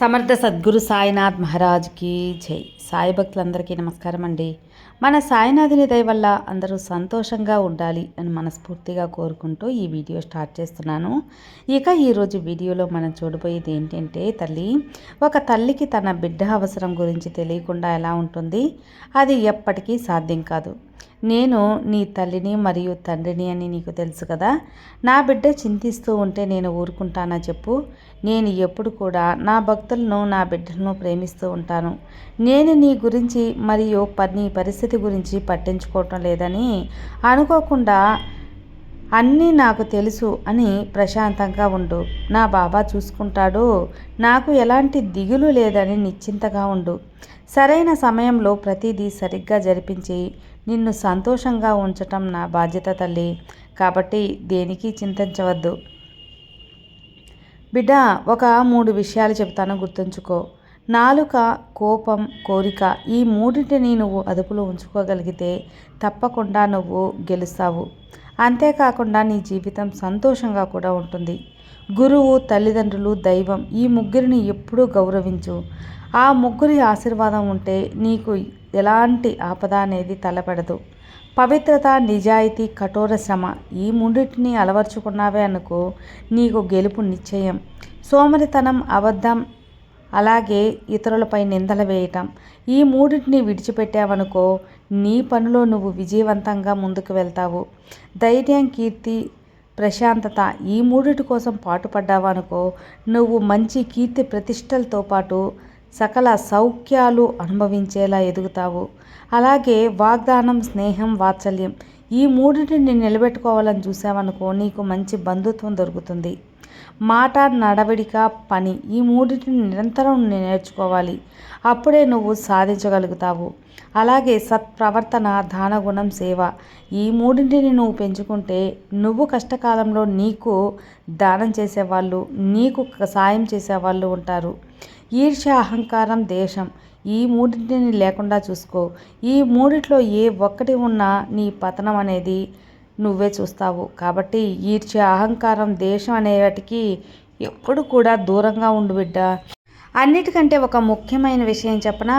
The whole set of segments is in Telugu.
సమర్థ సద్గురు సాయినాథ్ మహారాజ్కి జై. సాయి భక్తులందరికీ నమస్కారం అండి. మన సాయినాథుని దయ వల్ల అందరూ సంతోషంగా ఉండాలి అని మనస్ఫూర్తిగా కోరుకుంటూ ఈ వీడియో స్టార్ట్ చేస్తున్నాను. ఇక ఈరోజు వీడియోలో మనం చూడబోయేది ఏంటంటే తల్లి ఒక తల్లికి తన బిడ్డ అవసరం గురించి తెలియకుండా ఎలా ఉంటుంది? అది ఎప్పటికీ సాధ్యం కాదు. నేను నీ తల్లిని మరియు తండ్రిని అని నీకు తెలుసు కదా. నా బిడ్డ చింతిస్తూ ఉంటే నేను ఊరుకుంటానా చెప్పు. నేను ఎప్పుడు కూడా నా భక్తులను నా బిడ్డలను ప్రేమిస్తూ ఉంటాను. నేను నీ గురించి మరియు నీ పరిస్థితి గురించి పట్టించుకోవటం లేదని అనుకోకుండా అన్నీ నాకు తెలుసు అని ప్రశాంతంగా ఉండు. నా బాబా చూసుకుంటాడు. నాకు ఎలాంటి దిగులు లేదని నిశ్చింతగా ఉండు. సరైన సమయంలో ప్రతిదీ సరిగ్గా జరిపించి నిన్ను సంతోషంగా ఉంచటం నా బాధ్యత తల్లి. కాబట్టి దేనికి చింతించవద్దు. బిడ్డ ఒక మూడు విషయాలు చెప్తాను గుర్తుంచుకో. నాలుక కోపం కోరిక ఈ మూడింటిని నువ్వు అదుపులో ఉంచుకోగలిగితే తప్పకుండా నువ్వు గెలుస్తావు. అంతేకాకుండా నీ జీవితం సంతోషంగా కూడా ఉంటుంది. గురువు తల్లిదండ్రులు దైవం ఈ ముగ్గురిని ఎప్పుడూ గౌరవించు. ఆ ముగ్గురి ఆశీర్వాదం ఉంటే నీకు ఎలాంటి ఆపద అనేది తలపెడదు. పవిత్రత నిజాయితీ కఠోర శ్రమ ఈ మూడింటిని అలవర్చుకున్నావే అనుకో నీకు గెలుపు నిశ్చయం. సోమరితనం అబద్ధం అలాగే ఇతరులపై నిందలు వేయటం. ఈ మూడింటిని విడిచిపెట్టావనుకో నీ పనిలో నువ్వు విజయవంతంగా ముందుకు వెళ్తావు. ధైర్యం కీర్తి ప్రశాంతత ఈ మూడిటి కోసం పాటుపడ్డావనుకో నువ్వు మంచి కీర్తి ప్రతిష్టలతో పాటు సకల సౌఖ్యాలు అనుభవించేలా ఎదుగుతావు. అలాగే వాగ్దానం స్నేహం వాత్సల్యం ఈ మూడింటిని నిలబెట్టుకోవాలని చూసావనుకో నీకు మంచి బంధుత్వం దొరుకుతుంది. మాట నడవడిక పని. ఈ మూడింటిని నిరంతరం నేర్చుకోవాలి. అప్పుడే నువ్వు సాధించగలుగుతావు. అలాగే సత్ప్రవర్తన దానగుణం సేవ ఈ మూడింటిని నువ్వు పెంచుకుంటే నువ్వు కష్టకాలంలో నీకు దానం చేసేవాళ్ళు నీకు సాయం చేసేవాళ్ళు ఉంటారు. ఈర్ష్య అహంకారం దేశం ఈ మూడింటిని లేకుండా చూసుకో. ఈ మూడిట్లో ఏ ఒక్కటి ఉన్నా నీ పతనం అనేది నువ్వే చూస్తావు. కాబట్టి ఈర్చే అహంకారం దేశం అనే వాటికి ఎప్పుడు కూడా దూరంగా ఉండు బిడ్డ. అన్నిటికంటే ఒక ముఖ్యమైన విషయం చెప్పనా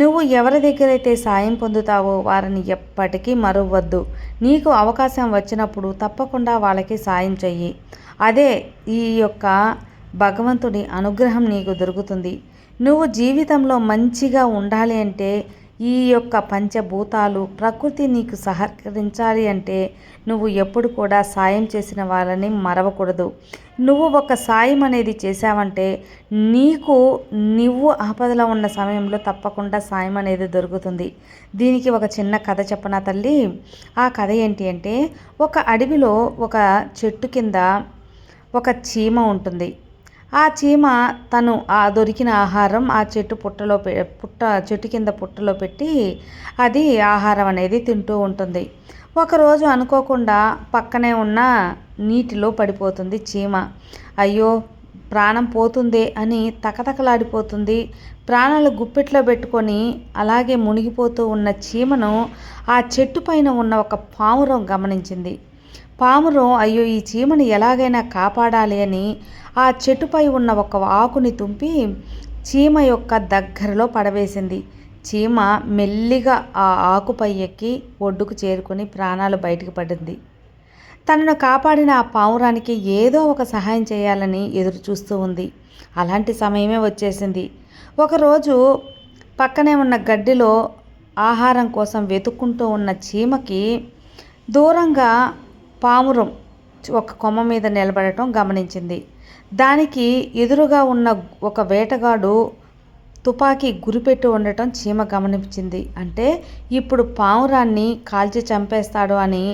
నువ్వు ఎవరి దగ్గర అయితే సాయం పొందుతావో వారిని ఎప్పటికీ మరువద్దు. నీకు అవకాశం వచ్చినప్పుడు తప్పకుండా వాళ్ళకి సాయం చెయ్యి. అదే ఈ యొక్క భగవంతుడి అనుగ్రహం నీకు దొరుకుతుంది. నువ్వు జీవితంలో మంచిగా ఉండాలి అంటే ఈ యొక్క పంచభూతాలు ప్రకృతి నీకు సహకరించాలి అంటే నువ్వు ఎప్పుడు కూడా సాయం చేసిన వాళ్ళని మరవకూడదు. నువ్వు ఒక సాయం అనేది చేసావంటే నీకు నువ్వు ఆపదలో ఉన్న సమయంలో తప్పకుండా సాయం అనేది దొరుకుతుంది. దీనికి ఒక చిన్న కథ చెప్పనా తల్లి? ఆ కథ ఏంటి అంటే ఒక అడవిలో ఒక చెట్టు కింద ఒక చీమ ఉంటుంది. ఆ చీమ తను ఆ దొరికిన ఆహారం ఆ చెట్టు పుట్టలో పె పుట్ట చెట్టు కింద పుట్టలో పెట్టి అది ఆహారం అనేది తింటూ ఉంటుంది. ఒకరోజు అనుకోకుండా పక్కనే ఉన్న నీటిలో పడిపోతుంది చీమ. అయ్యో ప్రాణం పోతుందే అని తకతకలాడిపోతుంది. ప్రాణాలు గుప్పెట్లో పెట్టుకొని అలాగే మునిగిపోతూ ఉన్న చీమను ఆ చెట్టు పైన ఉన్న ఒక పావురం గమనించింది. పామురం అయ్యో ఈ చీమని ఎలాగైనా కాపాడాలి అని ఆ చెట్టుపై ఉన్న ఒక ఆకుని తుంపి చీమ యొక్క దగ్గరలో పడవేసింది. చీమ మెల్లిగా ఆ ఆకుపై ఎక్కి ఒడ్డుకు చేరుకొని ప్రాణాలు బయటికి పడింది. తనను కాపాడిన ఆ పావురానికి ఏదో ఒక సహాయం చేయాలని ఎదురు చూస్తూ ఉంది. అలాంటి సమయమే వచ్చేసింది. ఒకరోజు పక్కనే ఉన్న గడ్డిలో ఆహారం కోసం వెతుక్కుంటూ ఉన్న చీమకి దూరంగా పావురం ఒక కొమ్మ మీద నిలబడటం గమనించింది. దానికి ఎదురుగా ఉన్న ఒక వేటగాడు తుపాకీ గురిపెట్టి ఉండటం చీమ గమనించింది. అంటే ఇప్పుడు పావురాన్ని కాల్చి చంపేస్తాడు అని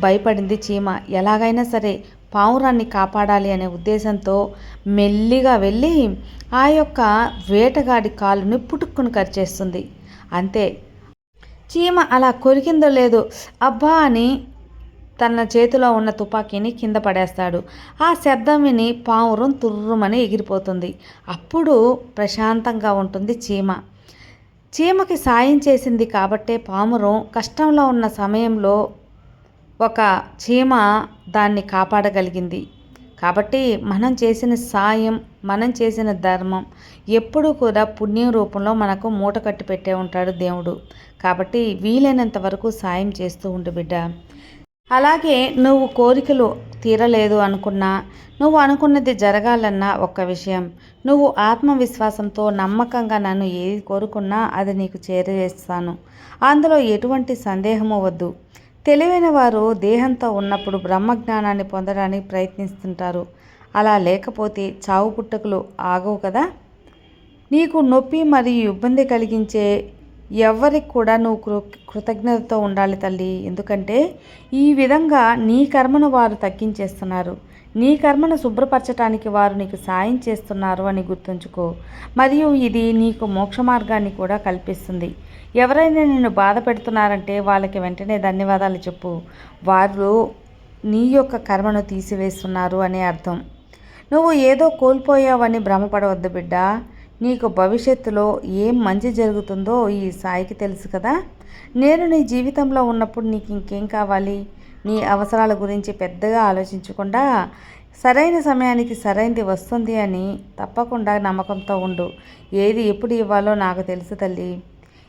భయపడింది చీమ. ఎలాగైనా సరే పావురాన్ని కాపాడాలి అనే ఉద్దేశంతో మెల్లిగా వెళ్ళి ఆ యొక్క వేటగాడి కాలుని పుట్టుక్కును కరిచేస్తుంది. అంతే. చీమ అలా కొరికిందో లేదో అబ్బా అని తన చేతిలో ఉన్న తుపాకీని కింద పడేస్తాడు. ఆ శబ్దం విని పావురం తుర్రుమని ఎగిరిపోతుంది. అప్పుడు ప్రశాంతంగా ఉంటుంది చీమ. చీమకి సాయం చేసింది కాబట్టే పామురం కష్టంలో ఉన్న సమయంలో ఒక చీమ దాన్ని కాపాడగలిగింది. కాబట్టి మనం చేసిన సాయం మనం చేసిన ధర్మం ఎప్పుడూ కూడా పుణ్యం రూపంలో మనకు మూట కట్టి పెట్టే ఉంటాడు దేవుడు. కాబట్టి వీలైనంత వరకు సాయం చేస్తూ ఉండు బిడ్డ. అలాగే నువ్వు కోరికలు తీరలేదు అనుకున్నా నువ్వు అనుకున్నది జరగాలన్న ఒక్క విషయం. నువ్వు ఆత్మవిశ్వాసంతో నమ్మకంగా నన్ను ఏది కోరుకున్నా అది నీకు చేరవేస్తాను. అందులో ఎటువంటి సందేహము వద్దు. తెలివైన వారు దేహంతో ఉన్నప్పుడు బ్రహ్మజ్ఞానాన్ని పొందడానికి ప్రయత్నిస్తుంటారు. అలా లేకపోతే చావు పుట్టకులు ఆగవు కదా? నీకు నొప్పి మరియు ఇబ్బంది కలిగించే ఎవరికి కూడా నువ్వు కృ కృతజ్ఞతతో ఉండాలి తల్లి. ఎందుకంటే ఈ విధంగా నీ కర్మను వారు తగ్గించేస్తున్నారు. నీ కర్మను శుభ్రపరచడానికి వారు నీకు సాయం చేస్తున్నారు అని గుర్తుంచుకో. మరియు ఇది నీకు మోక్ష మార్గాన్ని కూడా కల్పిస్తుంది. ఎవరైనా నిన్ను బాధ పెడుతున్నారంటే వాళ్ళకి వెంటనే ధన్యవాదాలు చెప్పు. వారు నీ యొక్క కర్మను తీసివేస్తున్నారు అనే అర్థం. నువ్వు ఏదో కోల్పోయావని భ్రమపడవద్దు బిడ్డ. నీకు భవిష్యత్తులో ఏం మంచి జరుగుతుందో ఈ సాయికి తెలుసు కదా. నేను నీ జీవితంలో ఉన్నప్పుడు నీకు ఇంకేం కావాలి? నీ అవసరాల గురించి పెద్దగా ఆలోచించకుండా సరైన సమయానికి సరైనది వస్తుంది అని తప్పకుండా నమ్మకంతో ఉండు. ఏది ఎప్పుడు ఇవ్వాలో నాకు తెలుసు తల్లి.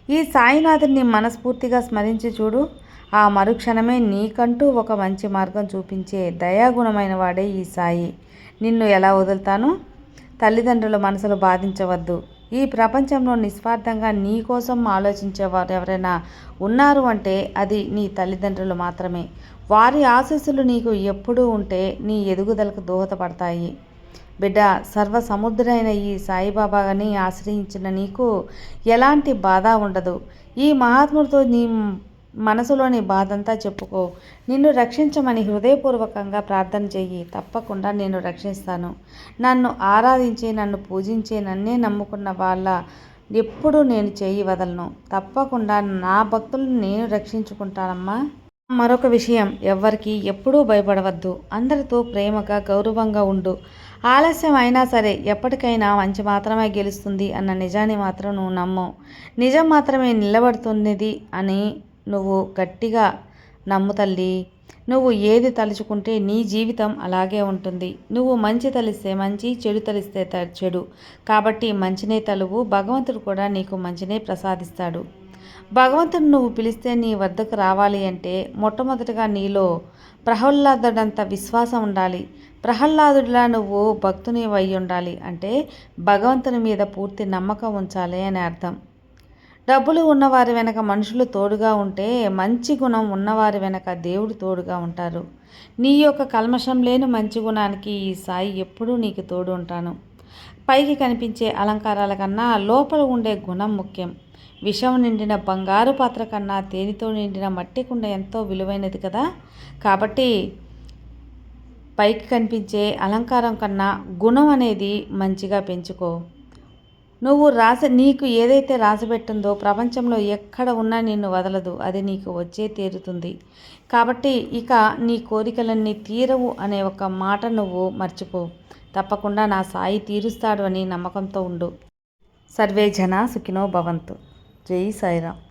ఈ సాయినాథుని మనస్ఫూర్తిగా స్మరించి చూడు. ఆ మరుక్షణమే నీకంటూ ఒక మంచి మార్గం చూపించే దయాగుణమైన వాడే ఈ సాయి. నిన్ను ఎలా వదులుతాను? తల్లిదండ్రుల మనసులు బాధించవద్దు. ఈ ప్రపంచంలో నిస్వార్థంగా నీ కోసం ఆలోచించేవారు ఎవరైనా ఉన్నారు అంటే అది నీ తల్లిదండ్రులు మాత్రమే. వారి ఆశీస్సులు నీకు ఎప్పుడూ ఉంటే నీ ఎదుగుదలకు దోహదపడతాయి. బిడ్డ సర్వ సముద్రైన ఈ సాయిబాబాని ఆశ్రయించిన నీకు ఎలాంటి బాధ ఉండదు. ఈ మహాత్ముడితో నీ మనసులోని బాధంతా చెప్పుకో. నిన్ను రక్షించమని హృదయపూర్వకంగా ప్రార్థన చెయ్యి. తప్పకుండా నేను రక్షిస్తాను. నన్ను ఆరాధించి నన్ను పూజించి నన్నే నమ్ముకున్న వాళ్ళ ఎప్పుడూ నేను చేయి వదలను. తప్పకుండా నా భక్తులను నేను రక్షించుకుంటానమ్మా. మరొక విషయం ఎవ్వరికి ఎప్పుడూ భయపడవద్దు. అందరితో ప్రేమగా గౌరవంగా ఉండు. ఆలస్యం అయినా సరే ఎప్పటికైనా మంచి మాత్రమే గెలుస్తుంది అన్న నిజాన్ని మాత్రం నువ్వు నమ్మవు నిజం మాత్రమే నిలబడుతున్నది అని నువ్వు గట్టిగా నమ్ము తల్లి. నువ్వు ఏది తలుచుకుంటే నీ జీవితం అలాగే ఉంటుంది. నువ్వు మంచి తలిస్తే మంచి చెడు తలిస్తే చెడు. కాబట్టి మంచినే తలువు భగవంతుడు కూడా నీకు మంచినే ప్రసాదిస్తాడు. భగవంతుడు నువ్వు పిలిస్తే నీ వద్దకు రావాలి అంటే మొట్టమొదటిగా నీలో ప్రహ్లాదుడంత విశ్వాసం ఉండాలి. ప్రహ్లాదుడిలా నువ్వు భక్తుని వై ఉండాలి అంటే భగవంతుని మీద పూర్తి నమ్మకం ఉంచాలి అని అర్థం. డబ్బులు ఉన్నవారి వెనక మనుషులు తోడుగా ఉంటే మంచి గుణం ఉన్నవారి వెనక దేవుడు తోడుగా ఉంటారు. నీ యొక్క కల్మషం లేని మంచి గుణానికి ఈ సాయి ఎప్పుడూ నీకు తోడు ఉంటాను. పైకి కనిపించే అలంకారాల కన్నా లోపల ఉండే గుణం ముఖ్యం. విషం నిండిన బంగారు పాత్ర కన్నా తేనెతో నిండిన మట్టి కుండ ఎంతో విలువైనది కదా? కాబట్టి పైకి కనిపించే అలంకారం కన్నా గుణం అనేది మంచిగా పెంచుకో. నువ్వు రాసి నీకు ఏదైతే రాసిపెట్టిందో ప్రపంచంలో ఎక్కడ ఉన్నా నిన్ను వదలదు. అది నీకు వచ్చే తీరుతుంది. కాబట్టి ఇక నీ కోరికలన్నీ తీరవు అనే ఒక మాట నువ్వు మర్చిపో. తప్పకుండా నా సాయి తీరుస్తాడు అని నమ్మకంతో ఉండు. సర్వే జన సుఖినో భవంతు. జై సాయిరామ్.